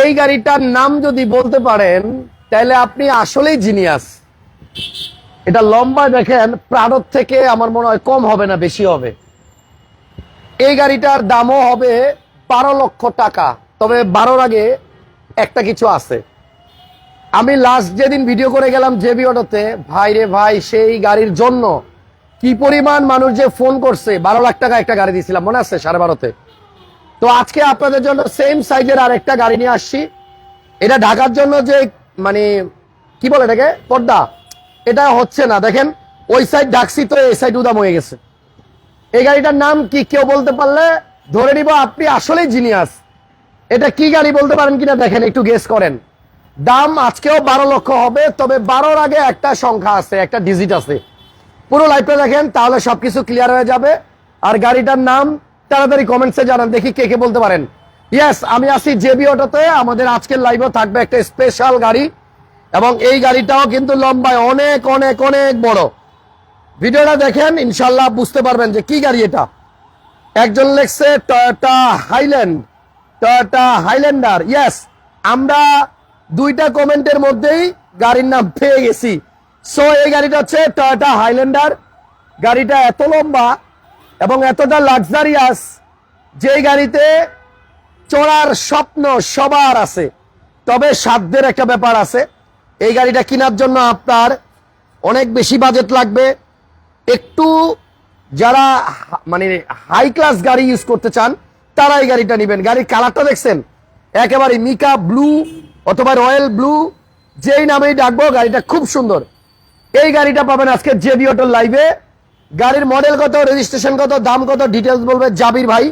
এই গাড়িটার নাম যদি বলতে পারেন, তাহলে আপনি আসলেই জিনিয়াস এটা লম্বা দেখেন প্রাড়ত থেকে আমার মনে হয় কম হবে না, বেশি হবে। এই গাড়িটার দামও হবে বারো লক্ষ টাকা। তবে বারোর আগে একটা কিছু আছে। আমি লাস্ট যেদিন ভিডিও করে গেলাম জেবি অটোতে ভাই রে ভাই, সেই গাড়ির জন্য কি পরিমাণ মানুষ যে ফোন করছে? বারো লাখ টাকা একটা গাড়ি দিয়েছিলাম, মনে আছে সাড়ে বারোতে? তো আজকে আপনাদের জন্য সেম সাইজের আর একটা গাড়ি নিয়ে আসছি। এটা ঢাকার জন্য যে মানে কি বলে এটাকে? পর্দা। এটা হচ্ছে না, দেখেন, ওই সাইড ঢাকছি তো, এই সাইড উদাম হয়ে গেছে। এই গাড়িটার নাম কি কেউ বলতে পারলে? ধরে নিব, আপনি আসলেই জিনিয়াস এটা কি গাড়ি বলতে পারেন কিনা দেখেন, একটু গেস করেন। দাম আজকেও বারো লক্ষ হবে, তবে বারোর আগে একটা সংখ্যা আছে, একটা ডিজিট আছে। পুরো লাইভটা দেখেন, তাহলে সবকিছু ক্লিয়ার হয়ে যাবে। আর গাড়িটার নাম তাড়াতাড়ি কমেন্টসে জানান, দেখি কে কে বলতে পারেন। ইয়েস আমি আছি জেবি অটোতে আমাদের আজকের লাইভও থাকবে একটা স্পেশাল গাড়ি। এবং এই গাড়িটাও কিন্তু লম্বায় অনেক অনেক অনেক বড়। ভিডিওটা দেখেন ইনশাল্লাহ বুঝতে পারবেন যে কি গাড়ি এটা। একজন লেখছে Toyota Highland Toyota Highlander yes আমরা দুইটা কমেন্টের মধ্যেই গাড়ির নাম পেয়ে গেছি। সো এই গাড়িটা হচ্ছে টয়োটা হাইল্যান্ডার গাড়িটা এত লম্বা এবং এতটা লাক্সারিয়াস যে গাড়িতে চড়ার স্বপ্ন সবার আছে, তবে সাধ্যের একটা ব্যাপার আছে, এই গাড়িটা কেনার জন্য আপনার অনেক বেশি বাজেট লাগবে। একটু যারা মানে হাই ক্লাস গাড়ি ইউজ করতে চান, তারা এই গাড়িটা নেবেন। গাড়ির কালারটা দেখছেন? একেবারে মিকা ব্লু অথবা রয়্যাল ব্লু যেই নামেই ডাকবো, গাড়িটা খুব সুন্দর। এই গাড়িটা পাবেন আজকে জেবি অটোর লাইভে গাড়ির মডেল কত রেজিস্ট্রেশন কত, দাম কত ডিটেলস বলবে জাবির ভাই।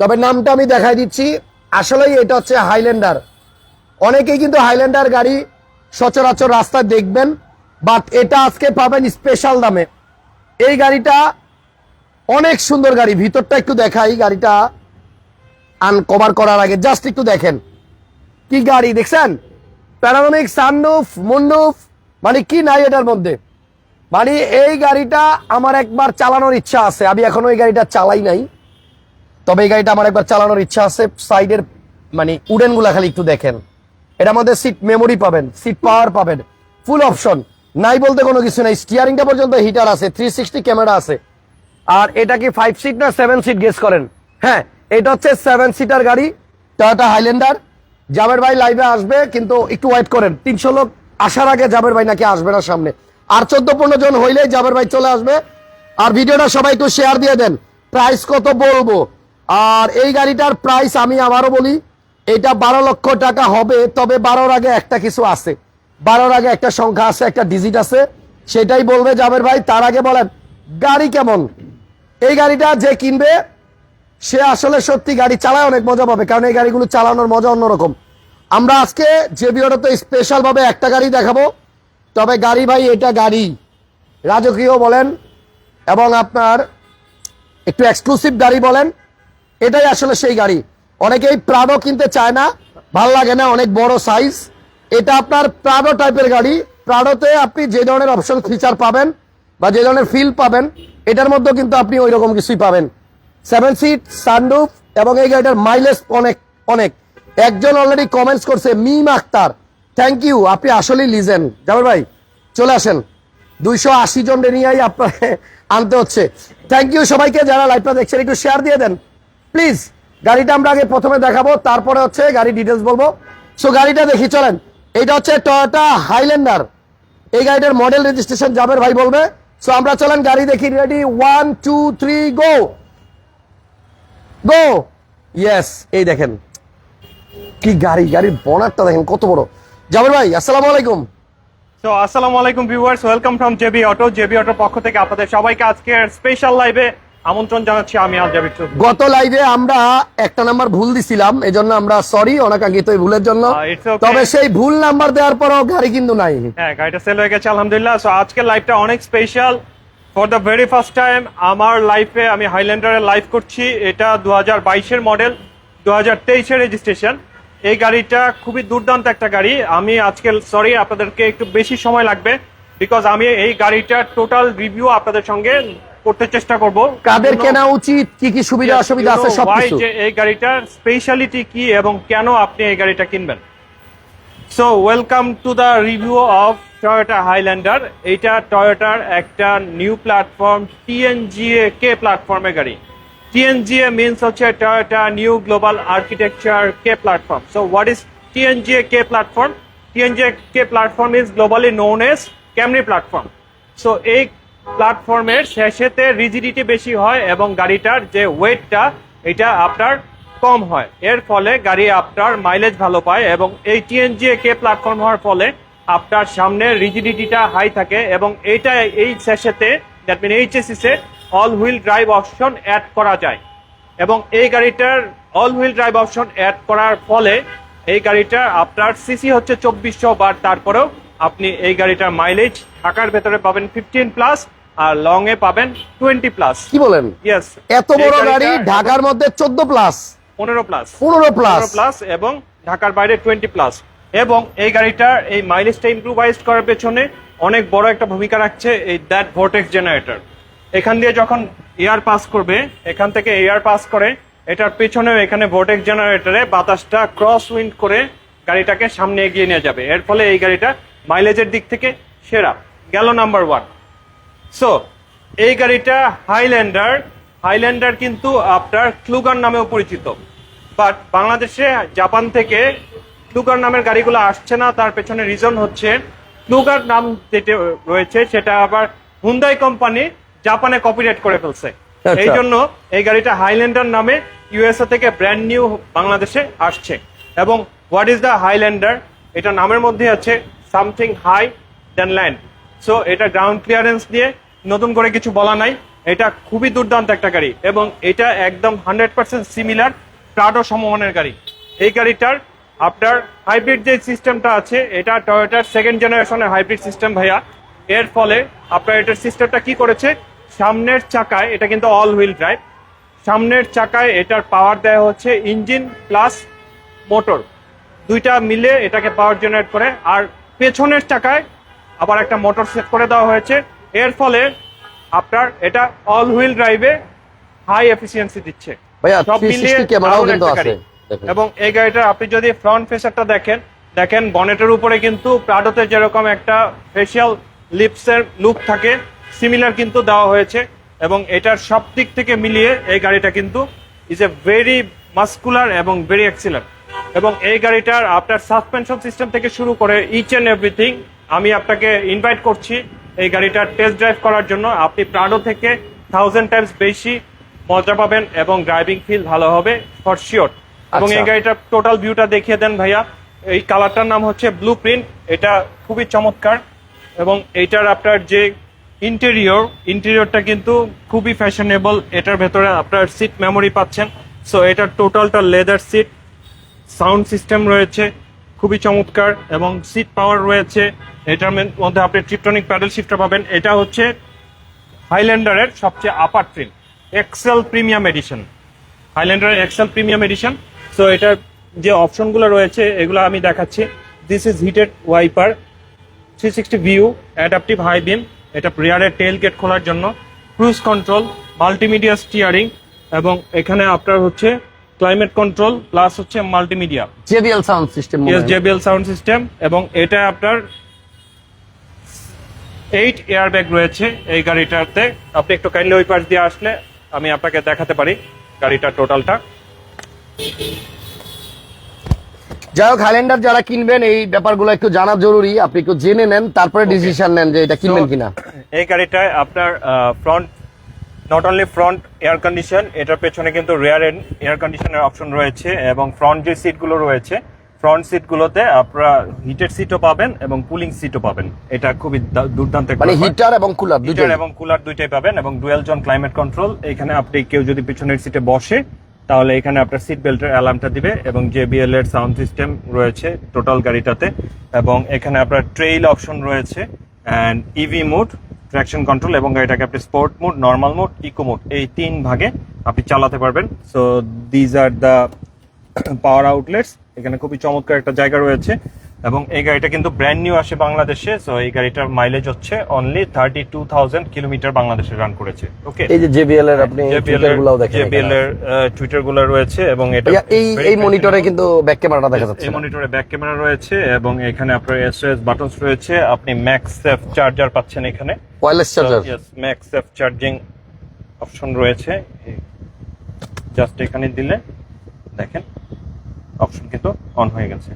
তবে নামটা আমি দেখাই দিচ্ছি। আসলেই এটা হচ্ছে হাইল্যান্ডার অনেকেই কিন্তু হাইল্যান্ডার গাড়ি সচরাচর রাস্তায় দেখবেন বাট এটা আজকে পাবেন স্পেশাল দামে। এই গাড়িটা অনেক সুন্দর গাড়ি। ভিতরটা একটু দেখাই, গাড়িটা আনকভার করার আগে জাস্ট একটু দেখেন। কি গাড়ি দেখছেন? প্যারানমিক সানরুফ মুন্ডুফ মানে কি নাই এটার মধ্যে? মানে এই গাড়িটা আমার একবার চালানোর ইচ্ছা আছে। আমি এখনও এই গাড়িটা চালাই নাই। তবে এই গাড়িটা আমার একবার চালানোর ইচ্ছা আছে। সাইডের মানে উডেনগুলা খালি একটু দেখেন। এটার মধ্যে সিট মেমোরি পাবেন সিট পাওয়ার পাবেন ফুল অপশন নাই বলতে কোনো কিছু নাই। স্টিয়ারিংটা পর্যন্ত হিটার আছে থ্রি সিক্সটি ক্যামেরা আছে। আর এটা কি ফাইভ সিট না সেভেন সিট গেস করেন? হ্যাঁ এটা হচ্ছে সেভেন সিটার গাড়ি টয়োটা হাইল্যান্ডার জাবের ভাই লাইভে আসবে, কিন্তু একটু ওয়েট করেন। তিনশো লোক আসার আগে জাবের ভাই নাকি আসবে না সামনে। আর চোদ্দ পনেরো জন হইলেই জাবের ভাই চলে আসবে। আর ভিডিওটা সবাই একটু শেয়ার দিয়ে দেন প্রাইস কত বলব? আর এই গাড়িটার প্রাইস আমি আবারও বলি, এটা বারো লক্ষ টাকা হবে, তবে বারোর আগে একটা কিছু আছে। বারোর আগে একটা সংখ্যা আছে, একটা ডিজিট আছে, সেটাই বলবে জাবের ভাই। তার আগে বলেন, গাড়ি কেমন? এই গাড়িটা যে কিনবে, সে আসলে সত্যি গাড়ি চালায় অনেক মজা পাবে, কারণ এই গাড়িগুলো চালানোর মজা অন্যরকম। আমরা আজকে যে ভিডিওটাতে স্পেশাল ভাবে একটা গাড়ি দেখাবো তবে গাড়ি ভাই, এটা গাড়ি। রাজকীয় বলেন এবং আপনার একটু এক্সক্লুসিভ গাড়ি বলেন, এটাই আসলে সেই গাড়ি। অনেকেই প্রাডো কিনতে চায় না, ভালো লাগে না, অনেক বড় সাইজ এটা আপনার প্রাডো টাইপের গাড়ি। প্রাডোতে আপনি যে ধরনের অপশন ফিচার পাবেন বা যে ধরনের ফিল পাবেন, এটার মধ্যেও কিন্তু আপনি ওই রকম কিছুই পাবেন। সেভেন সিট সানরুফ এবং এই গাড়িটার মাইলেজ অনেক অনেক। একজন অলরেডি কমেন্টস করছে, মিম আক্তার। থ্যাংক ইউ আপনি আসলেই লিজেন জামাল ভাই, চলে আসেন। দুইশো আশি জন নিয়েই আপনার আনতে হচ্ছে। থ্যাংক ইউ সবাইকে, যারা লাইভটা দেখছেন, একটু শেয়ার দিয়ে দেন। প্লিজ গাড়িটা আমরা আগে প্রথমে দেখাবো, তারপরে হচ্ছে গাড়ি ডিটেলস বলব। সো গাড়িটা দেখি, চলেন। এটা হচ্ছে টয়োটা হাইল্যান্ডার এই গাড়িটার মডেল রেজিস্ট্রেশন যাবের ভাই বলবে। সো আমরা চলেন, গাড়ি দেখি ready one two three go go yes এই দেখেন। কি গাড়ি, গাড়ির বনারটা দেখেন, কত বড়। জাবের ভাই আসসালামু আলাইকুম। তো আসসালামু আলাইকুম viewers welcome from JB auto JB অটোর পক্ষ থেকে আপনাদের সবাইকে আজকের স্পেশাল লাইভে আমন্ত্রণ জানাচ্ছি আমি আল জাবির চৌধুরী। গত লাইভে আমরা একটা নাম্বার ভুল দিছিলাম এজন্য আমরা সরি অনাকাঙ্ক্ষিত এই ভুলের জন্য। Uh. তবে সেই ভুল নাম্বার দেওয়ার পরও গাড়ি কিন্তু নাই। হ্যাঁ গাড়িটা সেল হয়ে গেছে আলহামদুলিল্লাহ। সো আজকের লাইভটা অনেক special for the very first time আমার লাইফে আমি হাইল্যান্ডারে লাইভ করছি। এটা দু হাজার বাইশের মডেল দু হাজার তেইশের রেজিস্ট্রেশন এই গাড়িটা খুবই দুর্দান্ত একটা গাড়ি। আমি আজকে সরি আপনাদেরকে একটু বেশি সময় লাগবে বিকজ আমি এই গাড়িটার টোটাল রিভিউ আপনাদের সঙ্গে করতে চেষ্টা করব। কাদের কেনা উচিত? কি কি সুবিধা অসুবিধা আছে? সবকিছু। why যে এই গাড়িটার স্পেশালিটি কি এবং কেন আপনি এই গাড়িটা কিনবেন? So welcome to the review of Toyota Highlander এইটা টয়োটার একটা নিউ প্ল্যাটফর্ম টিএনজিএ কে প্ল্যাটফর্মের গাড়ি। টিএনজিএ মিনস হচ্ছে Toyota new global architecture K platform so what is TNGA K platform TNGA K platform is globally known as Camry platform so এই প্ল্যাটফর্মের শেষেতে rigidity বেশি হয় এবং গাড়িটার যে ওয়েটটা এটা আপনার কম হয়। এর ফলে গাড়ি আপনার মাইলেজ ভালো পায় এবং এই টিএনজিএ কে প্ল্যাটফর্ম হওয়ার ফলে আপনার সামনে রিজিডিটিটা হাই থাকে এবং এইটা এই শেষেতে that mean এইচএসিস all wheel drive option add করা যায়। এবং এই গাড়িটার all wheel drive option add করার ফলে এই গাড়িটা আপনার সিসি হচ্ছে চব্বিশশো বার। তারপরেও আপনি এই গাড়িটার মাইলেজ ঢাকার ভেতরে পাবেন ফিফটিন প্লাস আর লং এ পাবেন টোয়েন্টি প্লাস কি বলেন? ইয়েস এত বড় গাড়ি ঢাকার মধ্যে চোদ্দ প্লাস পনেরো প্লাস পনেরো প্লাস প্লাস এবং ঢাকার বাইরে টোয়েন্টি প্লাস এবং এই গাড়িটার এই মাইলেজটা ইম্প্রুভাইজ করার পেছনে অনেক বড় একটা ভূমিকা রাখছে এই দ্যাট ভোটেক্স জেনারেটর এখান দিয়ে যখন এয়ার পাস করবে, এখান থেকে এয়ার পাস করে, এটার পেছনেও এখানে ভোটেক্স জেনারেটরে বাতাসটা ক্রস উইন্ড করে গাড়িটাকে সামনে এগিয়ে নিয়ে যাবে। এর ফলে এই গাড়িটা মাইলেজের দিক থেকে সেরা। গেল নাম্বার ওয়ান। সো এই গাড়িটা হাইল্যান্ডার। হাইল্যান্ডার কিন্তু আপনার ক্লুগার নামেও পরিচিত। বাট বাংলাদেশে, জাপান থেকে ক্লুগার নামের গাড়িগুলো আসছে না, তার পেছনে রিজন হচ্ছে, ক্লুগার নাম যেটা রয়েছে, সেটা আবার হুন্দাই কোম্পানি জাপানে কপিরাইট করে ফেলছে। আচ্ছা। এই জন্য এই গাড়িটা হাইল্যান্ডার নামে ইউএসএ থেকে ব্র্যান্ড নিউ বাংলাদেশে আসছে। এবং হোয়াট ইজ দ্য হাইল্যান্ডার এটা নামের মধ্যে আছে something high then land so এটা গ্রাউন্ড ক্লিয়ারেন্স দিয়ে নতুন করে কিছু বলা নাই। এটা খুবই দুর্দান্ত একটা গাড়ি এবং এটা একদম হান্ড্রেড পার্সেন্ট সিমিলার প্রাডো সমমানের গাড়ি। এই গাড়িটার আপনার হাইব্রিড যে সিস্টেমটা আছে এটা টয়োটার সেকেন্ড জেনারেশনের হাইব্রিড সিস্টেম ভাইয়া। এর ফলে আপনার এটার সিস্টেমটা কি করেছে? সামনের চাকায় এটা কিন্তু অল হুইল ড্রাইভ সামনের চাকায় এটার পাওয়ার দেওয়া হচ্ছে ইঞ্জিন প্লাস মোটর দুইটা মিলে এটাকে পাওয়ার জেনারেট করে আর পেছনের চাকায় আবার একটা মোটর সেট করে দেওয়া হয়েছে। এর ফলে আপনার এটা অল হুইল ড্রাইভে হাই এফিসিয়েন্সি দিচ্ছে। সব মিলিয়ে। এবং এই গাড়িটার আপনি যদি ফ্রন্ট ফেসারটা দেখেন দেখেন বনেটের উপরে কিন্তু প্রাডোতে যেরকম একটা ফেসিয়াল লিপসের লুক থাকে। সিমিলার কিন্তু দেওয়া হয়েছে এবং এটার সব দিক থেকে মিলিয়ে এই গাড়িটা কিন্তু ইজ এ ভেরি মাস্কুলার এবং ভেরি এক্সিলেন্ট এবং এই গাড়িটার আপনার সাসপেনশন সিস্টেম থেকে শুরু করে ইচ এন্ড এভরিথিং আমি আপনাকে ইনভাইট করছি এই গাড়িটার টেস্ট ড্রাইভ করার জন্য। আপনি প্রাডো থেকে থাউজেন্ড টাইমস বেশি মজা পাবেন এবং ড্রাইভিং ফিল ভালো হবে ফর শিওর এবং এই আচ্ছা। গাড়িটার টোটাল ভিউটা দেখিয়ে দেন ভাইয়া। এই কালারটার নাম হচ্ছে ব্লু প্রিন্ট এটা খুবই চমৎকার। এবং এইটার আপনার যে ইন্টেরিয়র ইন্টেরিয়রটা কিন্তু খুবই ফ্যাশনেবল এটার ভেতরে আপনার সিট মেমোরি পাচ্ছেন। সো এটার টোটালটা লেদার সিট সাউন্ড সিস্টেম রয়েছে, খুবই চমৎকার এবং সিট পাওয়ার রয়েছে। এটার মধ্যে আপনি ট্রিপটনিক প্যাডেল শিফটার পাবেন। এটা হচ্ছে হাইল্যান্ডারের সবচেয়ে upper trim excel premium edition হাইল্যান্ডারের excel premium edition so এটার যে অপশনগুলো রয়েছে, এগুলো আমি দেখাচ্ছি। This is heated wiper three sixty view adaptive high beam এটা রিয়ারের টেল গেট খোলার জন্য ক্রুজ কন্ট্রোল মাল্টিমিডিয়া স্টিয়ারিং এবং এখানে আপনার হচ্ছে ক্লাইমেট কন্ট্রোল প্লাস হচ্ছে multimedia JBL sound system yes JBL sound system এবং এটা আপনার এইট এয়ার ব্যাগ রয়েছে এই গাড়িটাতে। আপনি একটু কাইন্ডলি ওই পাশ দিয়ে আসলে আমি আপনাকে দেখাতে পারি গাড়িটার টোটালটা যাই হোক হাইল্যান্ডার যারা কিনবেন এই ব্যাপারগুলো একটু জানা জরুরি। আপনি একটু জেনে নেন তারপরে ডিসিশন নেন যে এটা কিনবেন কিনা। এই গাড়িটায় আপনার front not only front air condition এটার পেছনে কিন্তু রেয়ার এন্ড এয়ার কন্ডিশনের অপশন রয়েছে এবং ফ্রন্ট যে সিটগুলো রয়েছে ফ্রন্ট সিটগুলোতে আপনারা হিটেড সিটও পাবেন এবং কুলিং সিটও পাবেন। এটা খুবই দুর্দান্ত মানে হিটার এবং কুলার হিটার এবং কুলার দুইটাই পাবেন এবং ডুয়েল জন ক্লাইমেট কন্ট্রোল এখানে আপনি কেউ যদি পিছনের সিটে বসে তাহলে এখানে আপনার সিট বেল্টের অ্যালার্মটা দিবে এবং জেবিএল এর সাউন্ড সিস্টেম রয়েছে টোটাল গাড়িটাতে এবং এখানে আপনার ট্রেইল অপশন রয়েছে and EV mode traction control এবং গাড়িটাকে আপনি sport mode normal mode eco mode এই তিন ভাগে আপনি চালাতে পারবেন। So these are the power outlets এখানে খুবই চমৎকার একটা জায়গা রয়েছে। এবং এই গাড়িটা কিন্তু ব্র্যান্ড নিউ আসে বাংলাদেশে সো এই গাড়িটার মাইলেজ হচ্ছে only thirty two thousand kilometer বাংলাদেশে রান করেছে ওকে এই যে জেবিএল এর আপনি টুইটার গুলাও দেখেন জেবিএল এর টুইটারগুলো রয়েছে এবং এটা এই এই মনিটরে কিন্তু ব্যাক ক্যামেরাটা দেখা যাচ্ছে এই মনিটরে ব্যাক ক্যামেরা রয়েছে এবং এখানে আপনার এসওএস বাটনস রয়েছে আপনি ম্যাক্স সেফ চার্জার পাচ্ছেন এখানে। Wireless charger yes max safe charging option রয়েছে। জাস্ট এখানে দিলে দেখেন অপশন কিন্তু অন হয়ে গেছে।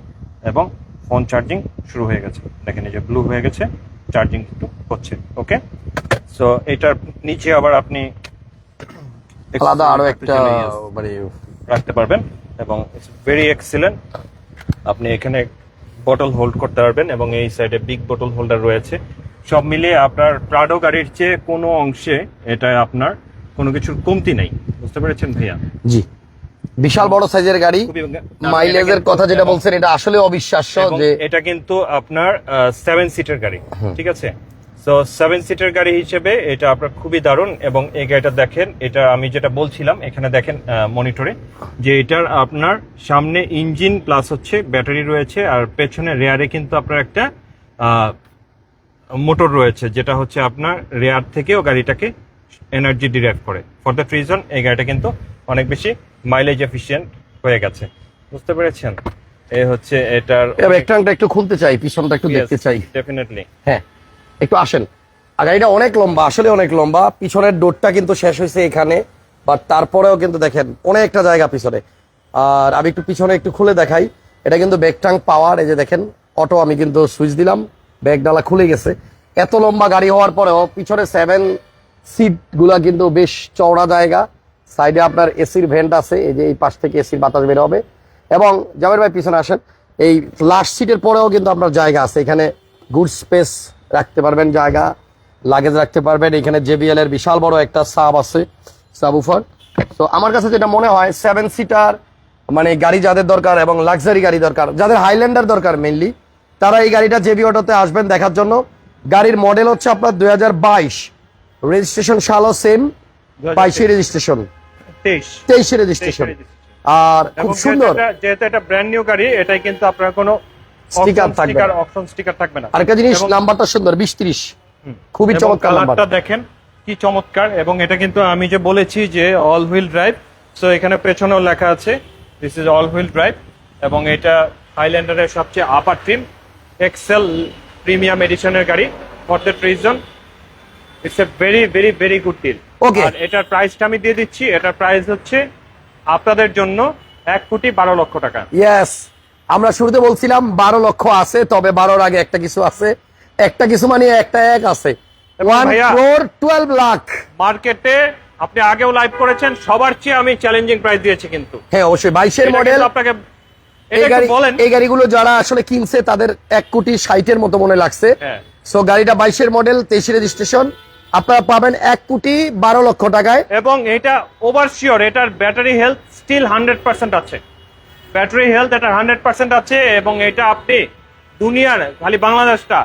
এবং ফোন চার্জিং শুরু হয়ে গেছে। দেখেন এই যে ব্লু হয়ে গেছে চার্জিং কিন্তু হচ্ছে ওকে সো এটার নিচে আবার আপনি আলাদা আরও একটা মানে রাখতে পারবেন এবং ভেরি এক্সিলেন্ট আপনি এখানে বটল হোল্ড করতে পারবেন এবং এই সাইডে বিগ বটল হোল্ডার রয়েছে। সব মিলিয়ে আপনার প্রাডো গাড়ির চেয়ে কোনো অংশে এটা আপনার কোনো কিছুর কমতি নেই। বুঝতে পেরেছেন ভাইয়া? জি। বিশাল বড় সাইজের গাড়ি মাইলেজের কথা যেটা বলছেন এটা আসলে অবিশ্বাস্য যে এটা কিন্তু আপনার সেভেন সিটের গাড়ি ঠিক আছে? সো সেভেন সিটের গাড়ি হিসেবে এটা আপনার খুবই দারুণ এবং এই গাড়িটা দেখেন এটা আমি যেটা বলছিলাম এখানে দেখেন মনিটরে যে এটার আপনার সামনে ইঞ্জিন প্লাস হচ্ছে ব্যাটারি রয়েছে আর পেছনে রেয়ারে কিন্তু আপনার একটা মোটর রয়েছে যেটা হচ্ছে আপনার রেয়ার থেকেও গাড়িটাকে এনার্জি ডিরাইভ করে। ফর দ্যাট রিজন এই গাড়িটা কিন্তু অনেক বেশি মাইলেজ এফিসিয়েন্ট হয়ে গেছে। বুঝতে পেরেছেন? এই হচ্ছে এটার ব্যাকট্রাংটা একটু খুলতে চাই পিছনটা একটু দেখতে চাই। ডেফিনেটলি হ্যাঁ একটু আসেন। গাড়িটা অনেক লম্বা আসলে অনেক লম্বা। পিছনের ডোরটা কিন্তু শেষ হয়েছে এখানে বাট তারপরেও কিন্তু দেখেন অনেকটা জায়গা পিছনে। আর আমি একটু পিছনে একটু খুলে দেখাই। এটা কিন্তু ব্যাকটাং পাওয়ার এই যে দেখেন অটো আমি কিন্তু সুইচ দিলাম ব্যাগ ডালা খুলে গেছে। এত লম্বা গাড়ি হওয়ার পরেও পিছনে সেভেন সিটগুলা কিন্তু বেশ চওড়া জায়গা। সাইডে আপনার এসির ভেন্ট আছে, এই যে এই পাশ থেকে এসির বাতাস বের হবে। এবং জাবের ভাই পিছনে আসেন, এই লাস্ট সিটের পরেও কিন্তু আপনার জায়গা আছে। এখানে গুড স্পেস রাখতে পারবেন জায়গা লাগেজ রাখতে পারবেন। এখানে জেবিএল এর বিশাল বড় একটা সাব আছে সাব উফার তো আমার কাছে যেটা মনে হয় সেভেন সিটার মানে গাড়ি যাদের দরকার এবং লাক্সারি গাড়ি দরকার, যাদের হাইল্যান্ডার দরকার মেনলি তারা এই গাড়িটা জেবি অটোতে আসবেন দেখার জন্য। গাড়ির মডেল হচ্ছে আপনার দুই হাজার বাইশ। রেজিস্ট্রেশন সালও সেম বাইশে রেজিস্ট্রেশন তেইশ। রেজিস্ট্রেশন আর খুব সুন্দর। যেহেতু এটা- ব্র্যান্ড নিউ গাড়ি এটাই কিন্তু আপনার কোনো থাকবে স্টিকার না। অপশন স্টিকার থাকবে না। আরেকটা জিনিস নাম্বারটা সুন্দর বিশ ত্রিশ। খুবই চমৎকার নাম্বার। কালারটা দেখেন কি চমৎকার। এবং এটা কিন্তু আমি যে বলেছি যে অল হুইল ড্রাইভ সো এখানে পেছনেও লেখা আছে this is all wheel drive এবং এটা হাইল্যান্ডারের সবচেয়ে আপার ট্রিম এক্সেল প্রিমিয়াম এডিশনের গাড়ি for that reason it's a very very very good deal Okay. আর এটার প্রাইসটা আমি দিয়ে দিচ্ছি এটার প্রাইস হচ্ছে আপনাদের জন্য এক কোটি বারো লক্ষ টাকা। ইয়েস আমরা শুরুতে বলছিলাম বারো লক্ষ আছে তবে বারোর আগে একটা কিছু আছে। একটা কিছু মানে একটা এক আছে। লাখ মার্কেটে আপনি আগেও লাইভ করেছেন সবার চেয়ে আমি চ্যালেঞ্জিং প্রাইস দিয়েছি কিন্তু। হ্যাঁ অবশ্যই। বাইশের মডেল আপনাকে এই গাড়িগুলো যারা আসলে কিনছে তাদের এক কোটি ষাটের মতো মনে লাগছে। হ্যাঁ। সো গাড়িটা বাইশের মডেল তেইশে রেজিস্ট্রেশন আপনারা পাবেন এক কোটি বারো লক্ষ টাকায়। এবং এটা ওভার শিওর এটার battery health still hundred percent আছে। ব্যাটারি হেলথ এটা হান্ড্রেড পার্সেন্ট আছে এবং এটা আপনি দুনিয়ার খালি বাংলাদেশটা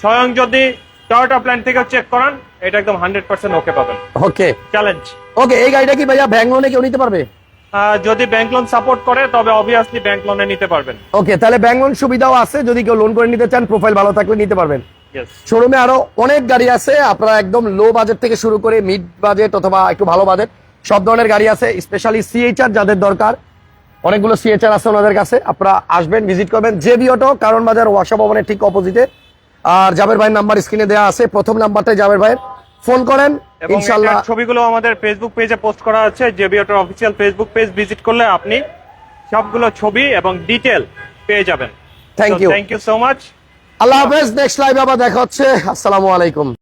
স্বয়ং যদি টয়োটা প্ল্যান্ট থেকে চেক করান এটা একদম হান্ড্রেড পার্সেন্ট ওকে পাবেন। ওকে চ্যালেঞ্জ ওকে এই গাড়িটা কি ভাইয়া ব্যাংক লোনে কেউ নিতে পারবে? যদি ব্যাংক লোন সাপোর্ট করে তবে অবভিয়াসলি ব্যাংক লোনে নিতে পারবেন। ওকে তাহলে ব্যাংক লোন সুবিধাও আছে যদি কেউ লোন করে নিতে চান প্রোফাইল ভালো থাকলে নিতে পারবেন। শোরুমে আরও অনেক গাড়ি আছে। আপনারা একদম লো বাজেট থেকে শুরু করে মিড বাজেট অথবা একটু ভালো বাজেট সব ধরনের গাড়ি আছে স্পেশালি সিএইচআর যাদের দরকার। অনেকগুলো সিএইচআর আছে ওনাদের কাছে। আপনারা আসবেন ভিজিট করবেন। জেবি অটো কারণ বাজার ওয়াসা ভবনের ঠিক অপোজিটে আর জাবের ভাইয়ের নাম্বার স্ক্রিনে দেওয়া আছে। প্রথম নাম্বারটাই জাবের ভাইয়ের। ফোন করেন এবং ইনশাল্লাহ ছবিগুলো আমাদের ফেসবুক পেজে পোস্ট করা আছে। জেবি অটোর অফিসিয়াল ফেসবুক পেজ ভিজিট করলে আপনি সবগুলো ছবি এবং ডিটেল পেয়ে যাবেন। Thank you thank you so much আল্লাহ হাফেজ নেক্সট লাইভ আবার দেখা হচ্ছে। আসসালামু আলাইকুম।